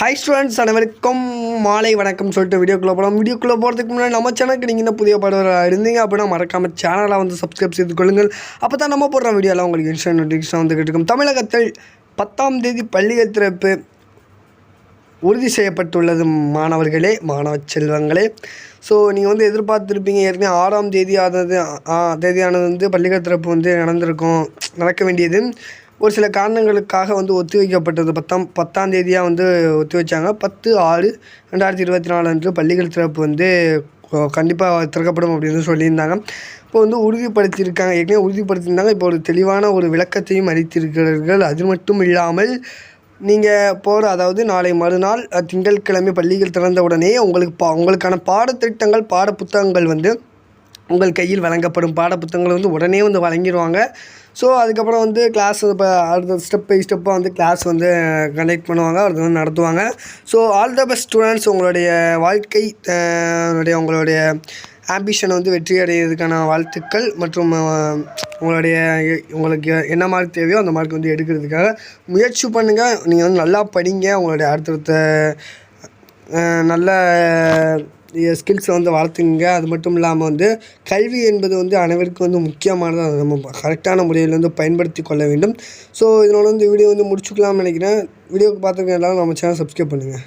High students அனைவருக்கும் மாலை வணக்கம் சொல்லிட்டு வீடியோக்குள்ளே போகலாம் வீடியோக்குள்ளே போகிறதுக்கு முன்னாடி நம்ம சேனலுக்கு நீங்கள் இந்த புதிய பாடவராக இருந்தீங்க அப்படின்னா மறக்காமல் சேனலை வந்து சப்ஸ்கிரைப் செய்து கொள்ளுங்கள். அப்போ தான் நம்ம போடுற வீடியோலாம் உங்களுக்கு இன்ஸ்டன்ட் நோட்டிஃபிகேஷன் வந்து இருக்கும் தமிழகத்தில் பத்தாம் தேதி பள்ளிகள் திறப்பு உறுதி செய்யப்பட்டுள்ளது மாணவர்களே மாணவ செல்வங்களே. ஸோ நீங்கள் வந்து எதிர்பார்த்துருப்பீங்க ஏற்கனவே ஆறாம் தேதி ஆனது ஆ தேதியானது வந்து பள்ளிகள் திறப்பு வந்து நடந்திருக்கும் நடக்க வேண்டியது. ஒரு சில காரணங்களுக்காக வந்து ஒத்தி வைக்கப்பட்டது பத்தாம் பத்தாம் தேதியாக வந்து ஒத்தி வச்சாங்க பத்து ஆறு ரெண்டாயிரத்தி இருபத்தி நாலு அன்று பள்ளிகள் திறப்பு வந்து கண்டிப்பாக திறக்கப்படும் அப்படின்னு சொல்லியிருந்தாங்க. இப்போ வந்து உறுதிப்படுத்தியிருக்காங்க. ஏற்கனவே உறுதிப்படுத்தியிருந்தாங்க. இப்போ ஒரு தெளிவான ஒரு விளக்கத்தையும் அளித்திருக்கிறார்கள். அது மட்டும் இல்லாமல் நீங்கள் போகிற அதாவது நாளை மறுநாள் திங்கட்கிழமை பள்ளிகள் திறந்த உடனே உங்களுக்கு பா உங்களுக்கான பாடத்திட்டங்கள் பாடப்புத்தகங்கள் வந்து உங்கள் கையில் வழங்கப்படும். பாடப்புத்தகங்கள் வந்து உடனே வந்து வழங்கிடுவாங்க. ஸோ அதுக்கப்புறம் வந்து கிளாஸ் இப்போ அடுத்த ஸ்டெப் பை ஸ்டெப்பாக வந்து கிளாஸ் வந்து கண்டக்ட் பண்ணுவாங்க அடுத்து வந்து நடத்துவாங்க. So all the best students உங்களுடைய வாழ்க்கை உங்களுடைய உங்களுடைய ஆம்பிஷனை வந்து வெற்றி அடைகிறதுக்கான வாழ்த்துக்கள் மற்றும் உங்களுடைய உங்களுக்கு என்ன மார்க் தேவையோ அந்த மார்க் வந்து எடுக்கிறதுக்காக முயற்சி பண்ணுங்கள் நீங்கள் வந்து நல்லா படிங்க. உங்களுடைய அடுத்தடுத்த நல்ல ஸ்கில்ஸை வந்து வளர்த்துங்க அது மட்டும் இல்லாமல் வந்து கல்வி என்பது வந்து அனைவருக்கும் வந்து முக்கியமானதாக அதை நம்ம கரெக்டான முறையில் வந்து பயன்படுத்தி கொள்ள வேண்டும். ஸோ இதனால் வந்து வீடியோ வந்து முடிச்சுக்கலாம்னு நினைக்கிறேன். வீடியோக்கு பார்த்துருக்க எல்லாரும் நம்ம சேனல் சப்ஸ்கிரைப் பண்ணுங்கள்